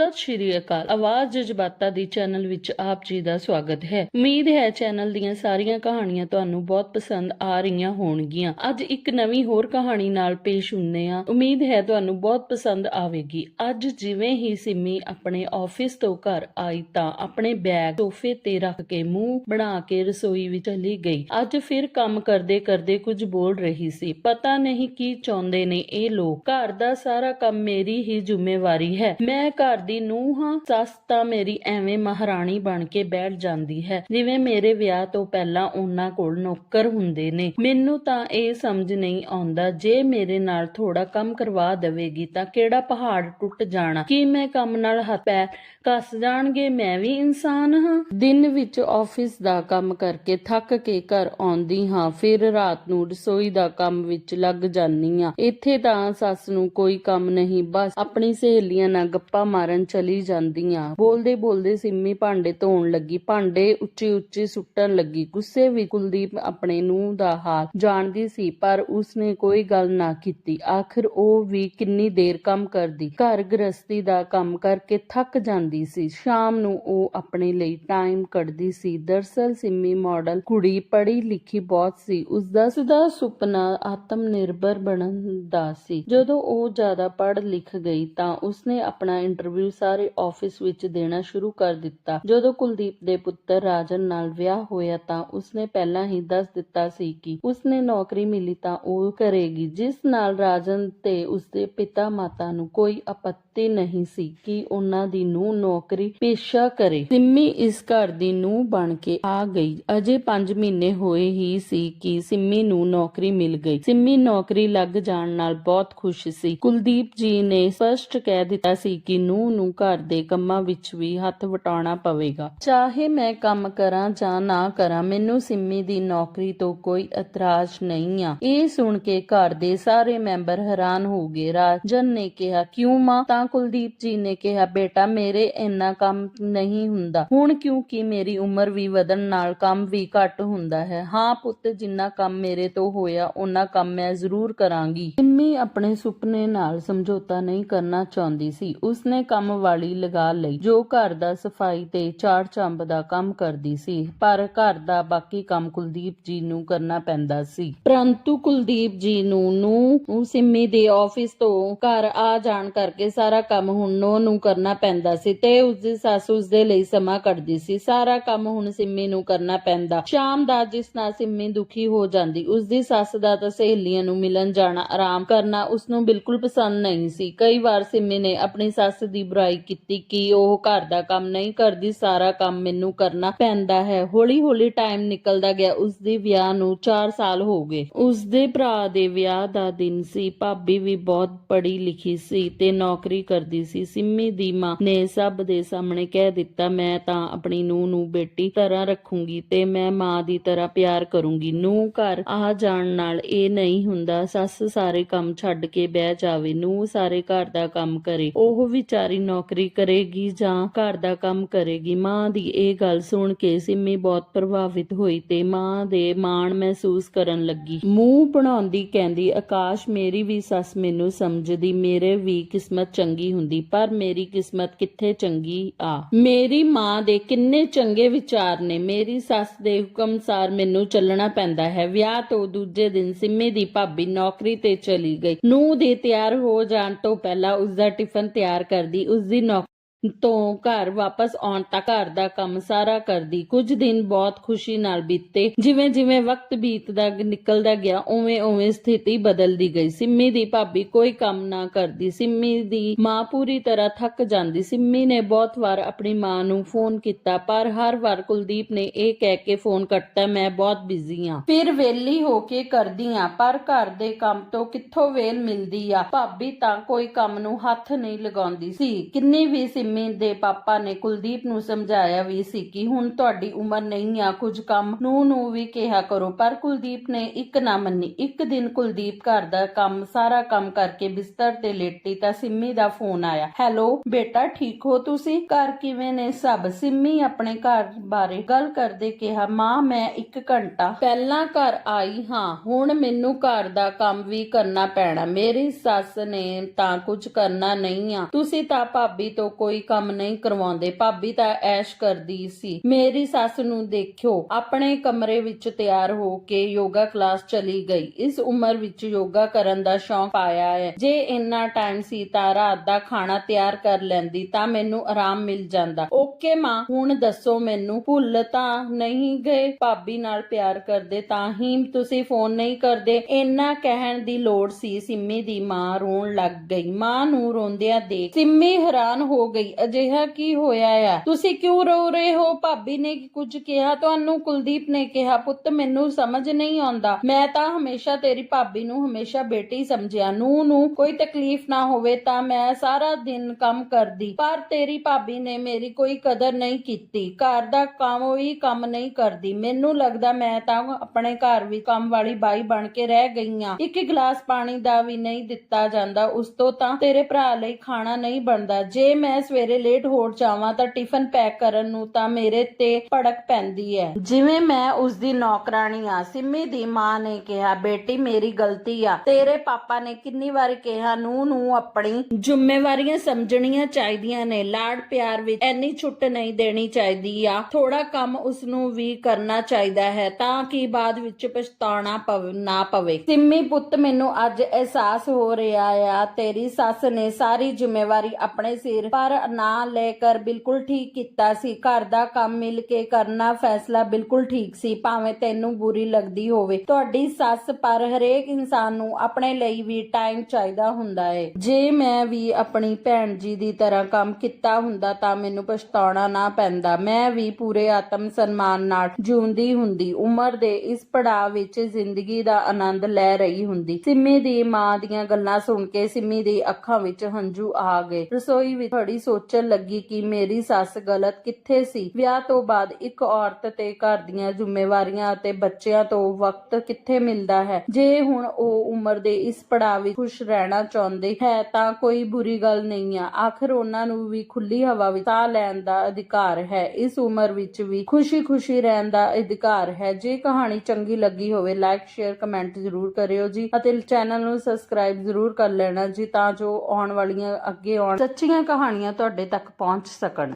ਸਤਿ ਸ਼੍ਰੀ ਅਕਾਲ। ਆਵਾਜ਼ ਜਜ਼ਬਾਤਾਂ ਦੀ ਚੈਨਲ ਵਿੱਚ ਆਪ ਜੀ ਦਾ ਸਵਾਗਤ ਹੈ। ਉਮੀਦ ਹੈ ਚੈਨਲ ਦੀਆਂ ਸਾਰੀਆਂ ਕਹਾਣੀਆਂ ਤੁਹਾਨੂੰ ਬਹੁਤ ਪਸੰਦ ਆ ਰਹੀਆਂ ਹੋਣਗੀਆਂ। ਅੱਜ ਇੱਕ ਨਵੀਂ ਹੋਰ ਕਹਾਣੀ ਨਾਲ ਪੇਸ਼ ਹੁੰਨੇ ਆ ਉਮੀਦ ਹੈ ਤੁਹਾਨੂੰ ਬਹੁਤ ਪਸੰਦ ਆਵੇਗੀ। ਅੱਜ ਜਿਵੇਂ ਹੀ ਸਿੰਮੀ ਆਪਣੇ ਆਫਿਸ ਤੋਂ ਘਰ ਆਈ ਤਾਂ ਆਪਣੇ ਬੈਗ ਸੋਫੇ ਤੇ ਰੱਖ ਕੇ ਮੂੰਹ ਬਣਾ ਕੇ ਰਸੋਈ ਵਿੱਚ ਚਲੀ ਗਈ। ਅੱਜ ਫਿਰ ਕੰਮ ਕਰਦੇ ਕਰਦੇ ਕੁਝ ਬੋਲ ਰਹੀ ਸੀ। ਪਤਾ ਨਹੀਂ ਕੀ ਚਾਹੁੰਦੇ ਨੇ ਇਹ ਲੋਕ। ਘਰ ਦਾ ਸਾਰਾ ਕੰਮ ਮੇਰੀ ਹੀ ਜ਼ਿੰਮੇਵਾਰੀ ਹੈ। ਮੈਂ ਘਰ ਦੀ ਨੂੰਹ ਹਾਂ, ਸੱਸ ਤਾਂ ਮੇਰੀ ਐਵੇਂ ਮਹਾਰਾਣੀ ਬਣ ਕੇ ਬੈਠ ਜਾਂਦੀ ਹੈ। ਜਿਵੇਂ ਮੇਰੇ ਵਿਆਹ ਤੋਂ ਪਹਿਲਾਂ ਉਹਨਾਂ ਕੋਲ ਨੌਕਰ ਹੁੰਦੇ ਨੇ। ਮੈਨੂੰ ਤਾਂ ਇਹ ਸਮਝ ਨਹੀਂ ਆਉਂਦਾ, ਜੇ ਮੇਰੇ ਨਾਲ ਥੋੜਾ ਕੰਮ ਕਰਵਾ ਦੇਵੇਗੀ ਤਾਂ ਕਿਹੜਾ ਪਹਾੜ ਟੁੱਟ ਜਾਣਾ? ਕੀ ਮੈਂ ਕੰਮ ਨਾਲ ਹੱਥ ਪੈਰ ਕੱਸ ਜਾਣਗੇ? ਮੈਂ ਵੀ ਇਨਸਾਨ ਹਾਂ। ਦਿਨ ਵਿੱਚ ਆਫਿਸ ਦਾ ਕੰਮ ਕਰਕੇ ਥੱਕ ਕੇ ਘਰ ਆਉਂਦੀ ਹਾਂ, ਫਿਰ ਰਾਤ ਨੂੰ ਰਸੋਈ ਦਾ ਕੰਮ ਵਿੱਚ ਲੱਗ ਜਾਂਦੀ ਹਾਂ। ਇੱਥੇ ਤਾਂ ਸੱਸ ਨੂੰ ਕੋਈ ਕੰਮ ਨਹੀਂ, ਬਸ ਆਪਣੀ ਸਹੇਲੀਆਂ ਨਾਲ ਗੱਪਾਂ ਮਾਰਨ ਚਲੀ ਜਾਂਦੀ ਹਾਂ ਬੋਲਦੇ ਬੋਲਦੇ ਸਿੰਮੀ ਭਾਂਡੇ ਧੋਣ ਲੱਗੀ। ਭਾਂਡੇ ਉੱਚੀ ਉੱਚੀ ਸੁੱਟਣ ਲੱਗੀ। ਗੁੱਸੇ ਵਿੱਚ ਕੁਲਦੀਪ ਆਪਣੇ ਨੂੰ ਦਾ ਹਾਲ ਜਾਣਦੀ ਸੀ, ਪਰ ਉਸਨੇ ਕੋਈ ਗੱਲ ਨਾ ਕੀਤੀ। ਆਖਿਰ ਉਹ ਵੀ ਕਿੰਨੀ ਦੇਰ ਕੰਮ ਕਰਦੀ। ਘਰ ਗ੍ਰਸਤੀ ਦਾ ਕੰਮ ਕਰਕੇ ਥੱਕ ਜਾਂਦੀ ਸੀ। ਸ਼ਾਮ ਨੂੰ ਉਹ ਆਪਣੇ ਲਈ ਟਾਈਮ ਕੱਢਦੀ ਸੀ। ਦਰਸਲ ਸਿੰਮੀ ਮਾਡਲ ਕੁੜੀ ਪੜ੍ਹੀ ਲਿਖੀ ਬਹੁਤ ਸੀ। ਉਸਦਾ ਸਦਾ ਸੁਪਨਾ ਆਤਮ ਨਿਰਭਰ ਬਣਨ ਦਾ ਸੀ। ਜਦੋਂ ਉਹ ਜ਼ਿਆਦਾ ਪੜ੍ਹ ਲਿਖ ਗਈ ਤਾਂ ਉਸਨੇ ਆਪਣਾ ਇੰਟਰਵਿਊ ਸਾਰੇ ਆਫਿਸ ਵਿੱਚ ਦੇਣਾ ਸ਼ੁਰੂ ਕਰ ਦਿੱਤਾ। ਜਦੋਂ ਕੁਲਦੀਪ ਦੇ ਪੁੱਤਰ ਰਾਜਨ ਨਾਲ ਵਿਆਹ ਹੋਇਆ ਤਾਂ ਉਸਨੇ ਪਹਿਲਾਂ ਹੀ ਦੱਸ ਦਿੱਤਾ ਸੀ ਕਿ ਉਸਨੇ ਨੌਕਰੀ ਮਿਲੀ ਤਾਂ ਉਹ ਕਰੇਗੀ, ਜਿਸ ਨਾਲ ਰਾਜਨ ਤੇ ਉਸਦੇ ਪਿਤਾ ਮਾਤਾ ਨੂੰ ਕੋਈ ਆਪੱਤੀ ਨਹੀਂ ਸੀ ਕਿ ਉਹਨਾਂ ਦੀ ਨੂੰ ਨੌਕਰੀ ਪੇਸ਼ਾ ਕਰੇ। ਸਿੰਮੀ ਇਸ ਘਰ ਦੀ ਨੂੰ ਬਣ ਕੇ ਆ ਗਈ। ਅਜੇ 5 ਮਹੀਨੇ ਹੋਏ ਹੀ ਸੀ ਕਿ ਸਿੰਮੀ ਨੂੰ ਨੌਕਰੀ ਮਿਲ ਗਈ। ਸਿੰਮੀ ਨੌਕਰੀ ਲੱਗ ਜਾਣ ਨਾਲ ਬਹੁਤ ਖੁਸ਼ ਸੀ। ਕੁਲਦੀਪ ਜੀ ਨੇ ਸਪਸ਼ਟ ਕਹਿ ਦਿੱਤਾ ਸੀ ਕਿ ਨੂੰ ਨੂੰ ਘਰ ਦੇ ਕੰਮਾਂ ਵਿੱਚ ਵੀ ਹੱਥ ਵਟਾਉਣਾ ਪਵੇਗਾ। ਚਾਹੇ ਮੈਂ ਕੰਮ ਕਰਾਂ ਜਾਂ ਨਾ ਕਰਾਂ, ਮੈਨੂੰ ਸਿੰਮੀ ਦੀ ਨੌਕਰੀ ਤੋਂ ਕੋਈ ਇਤਰਾਜ਼ ਨਹੀਂ ਆ। ਇਹ ਸੁਣ ਕੇ ਘਰ ਦੇ ਸਾਰੇ ਮੈਂਬਰ ਹੈਰਾਨ ਹੋ ਗਏ। ਰਾਜਨ ਨੇ ਕਿਹਾ, ਕਿਉਂ ਮਾਂ? ਤਾਂ ਕੁਲਦੀਪ ਜੀ ਨੇ ਕਿਹਾ, ਬੇਟਾ, ਮੇਰੇ ਇੰਨਾ ਕੰਮ ਨਹੀਂ ਹੁੰਦਾ। ਹੁਣ ਕਿਉਂਕਿ ਮੇਰੀ ਉਮਰ ਵੀ ਵਧਣ ਨਾਲ ਕੰਮ ਵੀ ਘੱਟ ਹੁੰਦਾ ਹੈ। ਹਾਂ ਪੁੱਤ, ਜਿੰਨਾ ਕੰਮ ਮੇਰੇ ਤੋਂ ਹੋਇਆ ਉਹਨਾਂ ਕੰਮ ਮੈਂ ਜ਼ਰੂਰ ਕਰਾਂਗੀ। ਸਿੰਮੀ ਆਪਣੇ ਸੁਪਨੇ ਨਾਲ ਸਮਝੌਤਾ ਨਹੀਂ ਕਰਨਾ ਚਾਹੁੰਦੀ ਸੀ। ਉਸਨੇ ਕੰਮ ਵਾਲੀ ਲਗਾ ਲਈ, ਜੋ ਘਰ ਦਾ ਸਫ਼ਾਈ ਤੇ ਚਾੜ ਚੰਬ ਦਾ ਕੰਮ ਕਰਦੀ ਸੀ, ਪਰ ਘਰ ਦਾ ਬਾਕੀ ਕੰਮ ਕੁਲਦੀਪ ਜੀ ਨੂੰ ਕਰਨਾ ਪੈਂਦਾ ਸੀ। ਪਰੰਤੂ ਕੁਲਦੀਪ ਜੀ ਨੂੰ ਨੂੰ ਸਿੰਮੀ ਦੇ ਆਫਿਸ ਤੋਂ ਘਰ ਆ ਜਾਣ ਕਰਕੇ ਸਾਰਾ ਕੰਮ ਹੁਣ ਨੋ ਨੂੰ ਕਰਨਾ ਪੈਂਦਾ ਸੀ ਤੇ ਉਸਦੀ ਸੱਸ ਉਸਦੇ ਲਈ ਸਮਾਂ ਕੱਢਦੀ ਸੀ। ਸਾਰਾ ਕੰਮ ਹੁਣ ਸਿੰਮੀ ਨੂੰ ਕਰਨਾ ਪੈਂਦਾ। ਸ਼ਾਮ ਦਾ ਜਿਸ ਨਾਲ ਸਿੰਮੀ ਦੁਖੀ ਹੋ ਜਾਂਦੀ, ਉਸਦੀ ਸੱਸ ਦਾ ਤਾਂ ਸਹੇਲੀਆਂ ਨੂੰ ਮਿਲਣ ਜਾਣਾ ਆਰਾਮ ਕਰਨਾ ਉਸਨੂੰ ਬਿਲਕੁਲ ਪਸੰਦ ਨਹੀਂ ਸੀ। ਕਈ ਵਾਰ ਸਿੰਮੀ ਨੇ ਆਪਣੀ ਸੱਸ ਦੀ ਬੁਰਾਈ ਕੀਤੀ ਕਿ ਉਹ ਘਰ ਦਾ ਕੰਮ ਨਹੀਂ ਕਰਦੀ, ਸਾਰਾ ਕੰਮ ਮੈਨੂੰ ਕਰਨਾ ਪੈਂਦਾ ਹੈ। ਹੌਲੀ ਹੌਲੀ ਟਾਈਮ ਨਿਕਲਦਾ ਗਿਆ। ਉਸਦੇ ਵਿਆਹ ਨੂੰ 4 ਸਾਲ ਹੋ ਗਏ। ਉਸਦੇ ਭਰਾ ਦੇ ਵਿਆਹ ਦਾ ਦਿਨ ਸੀ। ਭਾਬੀ ਵੀ ਬਹੁਤ ਪੜ੍ਹੀ ਲਿਖੀ ਸੀ ਤੇ ਨੌਕਰੀ ਕਰਦੀ ਸੀ। ਸਿੰਮੀ ਦੀ ਮਾਂ ਨੇ ਸਭ ਦੇ ਸਾਹਮਣੇ ਕਹਿ ਦਿੱਤਾ, ਮੈਂ ਤਾਂ ਆਪਣੀ ਨੂੰਹ ਨੂੰ ਬੇਟੀ ਤਰ੍ਹਾਂ ਰੱਖੂੰਗੀ ਤੇ ਮੈਂ ਮਾਂ ਦੀ ਤਰ੍ਹਾਂ ਪਿਆਰ ਕਰੂੰਗੀ। ਨੂੰ ਘਰ ਆ ਜਾਣ ਨਾਲ ਇਹ ਨਹੀਂ ਹੁੰਦਾ। ਸੱਸ ਸਾਰੇ ਕੰਮ ਕੰਮ ਛੱਡ ਕੇ ਬਹਿ ਜਾਵੇ ਨੂੰ ਸਾਰੇ ਘਰ ਦਾ ਕੰਮ ਕਰੇ, ਉਹ ਵਿਚਾਰੀ ਨੌਕਰੀ ਕਰੇਗੀ ਜਾਂ ਘਰ ਦਾ ਕੰਮ ਕਰੇਗੀ। ਮਾਂ ਦੀ ਇਹ ਗੱਲ ਸੁਣ ਕੇ ਸਿੰਮੀ ਬਹੁਤ ਪ੍ਰਭਾਵਿਤ ਹੋਈ ਤੇ ਮਾਂ ਦੇ ਮਾਣ ਮਹਿਸੂਸ ਕਰਨ ਲੱਗੀ। ਮੂੰਹ ਬਣਾਉਂਦੀ ਕਹਿੰਦੀ, ਆਕਾਸ਼, ਮੇਰੀ ਵੀ ਸੱਸ ਮੈਨੂੰ ਸਮਝਦੀ, ਮੇਰੇ ਵੀ ਕਿਸਮਤ ਚੰਗੀ ਹੁੰਦੀ, ਪਰ ਮੇਰੀ ਕਿਸਮਤ ਕਿੱਥੇ ਚੰਗੀ ਆ? ਮੇਰੀ ਮਾਂ ਦੇ ਕਿੰਨੇ ਚੰਗੇ ਵਿਚਾਰ ਨੇ, ਮੇਰੀ ਸੱਸ ਦੇ ਹੁਕਮਸਾਰ ਮੈਨੂੰ ਚੱਲਣਾ ਪੈਂਦਾ ਹੈ। ਵਿਆਹ ਤੋਂ ਦੂਜੇ ਦਿਨ ਸਿੰਮੀ ਦੀ ਭਾਬੀ ਨੌਕਰੀ ਤੇ ਚਲੀ ਗਈ। ਨੂੰਹ ਦੇ ਤਿਆਰ ਹੋ ਜਾਣ ਤੋਂ ਪਹਿਲਾਂ ਉਸ ਦਾ ਟਿਫਨ ਤਿਆਰ ਕਰਦੀ, ਉਸ ਦੀ ਨੌਕਰੀ ਤੋਂ ਘਰ ਵਾਪਸ ਆਉਣ ਤੱਕ ਘਰ ਦਾ ਕੰਮ ਸਾਰਾ ਕਰਦੀ। ਕੁਝ ਦਿਨ ਬਹੁਤ ਖੁਸ਼ੀ ਨਾਲ ਬੀਤੇ। ਜਿਵੇਂ ਜਿਵੇਂ ਵਕਤ ਬੀਤਦਾ ਨਿਕਲਦਾ ਗਿਆ, ਉਵੇਂ ਉਵੇਂ ਸਥਿਤੀ ਬਦਲਦੀ ਗਈ। ਸਿੰਮੀ ਦੀ ਭਾਬੀ ਕੋਈ ਕੰਮ ਨਾ ਕਰਦੀ। ਸਿੰਮੀ ਦੀ ਮਾਂ ਪੂਰੀ ਤਰ੍ਹਾਂ ਥੱਕ ਜਾਂਦੀ। ਸਿੰਮੀ ਨੇ ਬਹੁਤ ਵਾਰ ਆਪਣੀ ਮਾਂ ਨੂੰ ਫੋਨ ਕੀਤਾ, ਪਰ ਹਰ ਵਾਰ ਕੁਲਦੀਪ ਨੇ ਇਹ ਕਹਿ ਕੇ ਫੋਨ ਕੱਟਤਾ, ਮੈਂ ਬਹੁਤ ਬਿਜ਼ੀ ਆ। ਫਿਰ ਵੇਲੀ ਹੋ ਕੇ ਕਰਦੀ ਆ, ਪਰ ਘਰ ਦੇ ਕੰਮ ਤੋਂ ਕਿੱਥੋਂ ਵੇਲ ਮਿਲਦੀ ਆ? ਭਾਬੀ ਤਾਂ ਕੋਈ ਕੰਮ ਨੂੰ ਹੱਥ ਨਹੀਂ ਲਗਾਉਂਦੀ ਸੀ। ਕਿੰਨੀ ਵੀ ਸਿੰਮੀ ਦੇ ਪਾਪਾ ਨੇ ਕੁਲਦੀਪ ਨੂੰ ਸਮਝਾਇਆ ਵੀ ਸੀ ਕਿ ਹੁਣ ਤੁਹਾਡੀ ਉਮਰ ਨਹੀਂ ਆ, ਕੁਝ ਕੰਮ ਨੂੰ ਨੂੰ ਵੀ ਕਿਹਾ ਕਰੋ। ਪਰ ਕੁਲਦੀਪ ਨੇ ਇੱਕ ਨਾ ਮੰਨੀ। ਇੱਕ ਦਿਨ ਕੁਲਦੀਪ ਘਰ ਦਾ ਕੰਮ, ਸਾਰਾ ਕੰਮ ਕਰਕੇ ਬਿਸਤਰ ਤੇ ਲੇਟੀ ਤਾਂ ਸਿੰਮੀ ਦਾ ਫੋਨ ਆਇਆ। ਹੈਲੋ, ਬੇਟਾ, ਠੀਕ ਹੋ ਤੁਸੀਂ? ਘਰ ਕਿਵੇਂ ਨੇ ਸਭ? ਸਿੰਮੀ ਆਪਣੇ ਘਰ ਬਾਰੇ ਗੱਲ ਕਰਦੇ ਕਿਹਾ, ਮਾਂ, ਮੈਂ ਇੱਕ ਘੰਟਾ ਪਹਿਲਾਂ ਘਰ ਆਈ ਹਾਂ। ਹੁਣ ਮੈਨੂੰ ਘਰ ਦਾ ਕੰਮ ਵੀ ਕਰਨਾ ਪੈਣਾ। ਮੇਰੀ ਸੱਸ ਨੇ ਤਾਂ ਕੁਝ ਕਰਨਾ ਨਹੀਂ ਆ। ਤੁਸੀਂ ਤਾਂ ਭਾਬੀ ਤੋਂ ਕੋਈ ਕੋਈ ਕੰਮ ਨਹੀਂ ਕਰਵਾਉਂਦੇ। ਭਾਬੀ ਤਾਂ ਐਸ਼ ਕਰਦੀ ਸੀ। ਮੇਰੀ ਸੱਸ ਨੂੰ ਦੇਖਿਓ, ਆਪਣੇ ਕਮਰੇ ਵਿੱਚ ਤਿਆਰ ਹੋ ਕੇ ਯੋਗਾ ਕਲਾਸ ਚਲੀ ਗਈ। ਇਸ ਉਮਰ ਵਿੱਚ ਯੋਗਾ ਕਰਨ ਦਾ ਸ਼ੌਂਕ ਆਇਆ ਹੈ। ਜੇ ਇੰਨਾ ਟਾਈਮ ਸੀ ਤਾਂ ਰਾਤ ਦਾ ਖਾਣਾ ਤਿਆਰ ਕਰ ਲੈਂਦੀ ਤਾਂ ਮੈਨੂੰ ਆਰਾਮ ਮਿਲ ਜਾਂਦਾ। ਓਕੇ ਮਾਂ, ਹੁਣ ਦੱਸੋ ਮੈਨੂੰ, ਭੁੱਲ ਤਾਂ ਨਹੀਂ ਗਏ? ਭਾਬੀ ਨਾਲ ਪਿਆਰ ਕਰਦੇ ਤਾਂ ਹੀ ਤੁਸੀਂ ਫੋਨ ਨਹੀਂ ਕਰਦੇ। ਇੰਨਾ ਕਹਿਣ ਦੀ ਲੋੜ ਸੀ, ਸਿੰਮੀ ਦੀ ਮਾਂ ਰੋਣ ਲੱਗ ਗਈ। ਮਾਂ ਨੂੰ ਰੋਂਦਿਆਂ ਦੇਖ ਸਿੰਮੀ ਹੈਰਾਨ ਹੋ ਗਈ। ਅਜਿਹਾ ਕੀ ਹੋਇਆ ਆ? ਤੁਸੀਂ ਕਿਉਂ ਰੋ ਰਹੇ ਹੋ? ਭਾਬੀ ਨੇ ਕੁਝ ਕਿਹਾ, ਤੁਹਾਨੂੰ ਕੁਲਦੀਪ ਨੇ ਕਿਹਾ, ਪੁੱਤ ਮੈਨੂੰ ਸਮਝ ਨਹੀਂ ਆਉਂਦਾ। ਮੈਂ ਤਾਂ ਹਮੇਸ਼ਾ ਤੇਰੀ ਭਾਬੀ ਨੂੰ ਹਮੇਸ਼ਾ ਬੇਟੀ ਸਮਝਿਆ। ਨੂੰ ਨੂੰ ਕੋਈ ਤਕਲੀਫ ਨਾ ਹੋਵੇ ਤਾਂ ਮੈਂ ਸਾਰਾ ਦਿਨ ਕੰਮ ਕਰਦੀ। ਪਰ ਤੇਰੀ ਭਾਬੀ ਨੇ ਮੇਰੀ ਕੋਈ ਕਦਰ ਨਹੀਂ ਕੀਤੀ। ਘਰ ਦਾ ਕੰਮ ਵੀ ਕੰਮ ਨਹੀਂ ਕਰਦੀ। ਮੈਨੂੰ ਲੱਗਦਾ ਮੈਂ ਤਾਂ ਆਪਣੇ ਘਰ ਵੀ ਕੰਮ ਵਾਲੀ ਬਾਈ ਬਣ ਕੇ ਰਹਿ ਗਈ ਆ। ਇੱਕ ਗਲਾਸ ਪਾਣੀ ਦਾ ਵੀ ਨਹੀਂ ਦਿੱਤਾ ਜਾਂਦਾ। ਉਸ ਤੋਂ ਤਾਂ ਤੇਰੇ ਭਰਾ ਲਈ ਖਾਣਾ ਨਹੀਂ ਬਣਦਾ। ਜੇ ਮੈਂ ਸਵੇਰੇ ਲੇਟ ਹੋ ਜਾਵਾਂ ਤਾਂ ਟਿਫਨ ਪੈਕ ਕਰਨ ਨੂੰ ਤਾਂ ਮੇਰੇ ਤੇ ਭੜਕ ਪੈਂਦੀ ਹੈ। ਜਿਵੇਂ ਮੈਂ ਉਸ ਦੀ ਨੌਕਰਾਨੀ ਆ, ਸਿੰਮੀ ਦੀ ਮਾਂ ਨੇ ਕਿਹਾ, ਬੇਟੀ, ਮੇਰੀ ਗਲਤੀ ਆ। ਤੇਰੇ ਪਾਪਾ ਨੇ ਕਿੰਨੀ ਵਾਰ ਕਿਹਾ ਨੂੰ ਨੂੰ ਆਪਣੀ ਜ਼ਿੰਮੇਵਾਰੀਆਂ ਸਮਝਣੀਆਂ ਚਾਹੀਦੀਆਂ ਨੇ। ਲਾਡ ਪਿਆਰ ਵਿੱਚ ਐਨੀ ਛੁੱਟ ਨਹੀਂ ਦੇਣੀ ਚਾਹੀਦੀ ਆ। ਥੋੜਾ ਕੰਮ ਉਸ ਨੂੰ ਵੀ ਕਰਨਾ ਚਾਹੀਦਾ ਹੈ ਤਾਂ ਕਿ ਬਾਅਦ ਵਿੱਚ ਪਛਤਾਉਣਾ ਨਾ ਪਵੇ। ਸਿੰਮੀ, ਪੁੱਤ, ਮੈਨੂੰ ਅੱਜ ਅਹਿਸਾਸ ਹੋ ਰਿਹਾ ਆ। ਤੇਰੀ ਸੱਸ ਨੇ ਸਾਰੀ ਜ਼ਿੰਮੇਵਾਰੀ ਆਪਣੇ ਸਿਰ ਪਰ ਨਾ ਲੈ ਕਰ ਬਿਲਕੁਲ ਠੀਕ ਕੀਤਾ ਸੀ, ਘਰ ਦਾ ਕੰਮ ਮਿਲ ਕੇ ਕਰਨਾ ਫੈਸਲਾ ਬਿਲਕੁਲ ਠੀਕ ਸੀ, ਭਾਵੇਂ ਤੈਨੂੰ ਬੁਰੀ ਲੱਗਦੀ ਹੋਵੇ। ਤੁਹਾਡੀ ਸੱਸ ਪਰ ਹਰੇਕ ਇਨਸਾਨ ਨੂੰ ਆਪਣੇ ਲਈ ਵੀ ਟਾਈਮ ਚਾਹੀਦਾ ਹੁੰਦਾ ਹੈ ਜੇ ਮੈਂ ਵੀ ਆਪਣੀ ਭੈਣ ਜੀ ਦੀ ਤਰ੍ਹਾਂ ਕੰਮ ਕੀਤਾ ਹੁੰਦਾ ਤਾਂ ਮੈਨੂੰ ਪਛਤਾਉਣਾ ਨਾ ਪੈਂਦਾ। ਮੈਂ ਵੀ ਪੂਰੇ ਆਤਮ ਸਨਮਾਨ ਨਾਲ ਜਿਉਂਦੀ ਹੁੰਦੀ। ਉਮਰ ਦੇ ਇਸ ਪੜਾਅ ਵਿੱਚ ਜ਼ਿੰਦਗੀ ਦਾ ਆਨੰਦ ਲੈ ਰਹੀ ਹੁੰਦੀ। ਸਿੰਮੀ ਦੀ ਮਾਂ ਦੀਆਂ ਗੱਲਾਂ ਸੁਣ ਕੇ ਸਿੰਮੀ ਦੀ ਅੱਖਾਂ ਵਿੱਚ ਹੰਝੂ ਆ ਗਏ। ਰਸੋਈ ਵਿੱਚ ਖੜੀ ਸੋਚਣ ਲੱਗੀ ਕਿ ਮੇਰੀ ਸੱਸ ਗਲਤ ਕਿੱਥੇ ਸੀ? ਵਿਆਹ ਤੋਂ ਬਾਅਦ ਇੱਕ ਔਰਤ ਤੇ ਘਰ ਦੀਆਂ ਜ਼ਿੰਮੇਵਾਰੀਆਂ ਅਤੇ ਬੱਚਿਆਂ ਤੋਂ ਵਕਤ ਕਿੱਥੇ ਮਿਲਦਾ ਹੈ? ਜੇ ਹੁਣ ਉਹ ਉਮਰ ਦੇ ਇਸ ਪੜਾਅ ਵਿੱਚ ਖੁਸ਼ ਰਹਿਣਾ ਚਾਹੁੰਦੇ ਹੈ ਤਾਂ ਕੋਈ ਬੁਰੀ ਗੱਲ ਨਹੀਂ ਆ। ਆਖਰ ਉਹਨਾਂ ਨੂੰ ਵੀ ਖੁੱਲੀ ਹਵਾ ਵਿੱਚ ਸਾਹ ਲੈਣ ਦਾ ਅਧਿਕਾਰ ਹੈ। ਇਸ ਉਮਰ ਵਿੱਚ ਵੀ ਖੁਸ਼ੀ-ਖੁਸ਼ੀ ਰਹਿਣ ਦਾ ਅਧਿਕਾਰ ਹੈ। ਜੇ ਕਹਾਣੀ ਚੰਗੀ ਲੱਗੀ ਹੋਵੇ ਲਾਈਕ ਸ਼ੇਅਰ ਕਮੈਂਟ ਜ਼ਰੂਰ ਕਰਿਓ ਜੀ ਅਤੇ ਚੈਨਲ ਨੂੰ ਸਬਸਕ੍ਰਾਈਬ ਜ਼ਰੂਰ ਕਰ ਲੈਣਾ ਜੀ ਤਾਂ ਜੋ ਆਉਣ ਵਾਲੀਆਂ ਅੱਗੇ ਆਉਣ ਸੱਚੀਆਂ ਕਹਾਣੀਆਂ ਤੁਹਾਡੇ ਤੱਕ ਪਹੁੰਚ ਸਕਣ।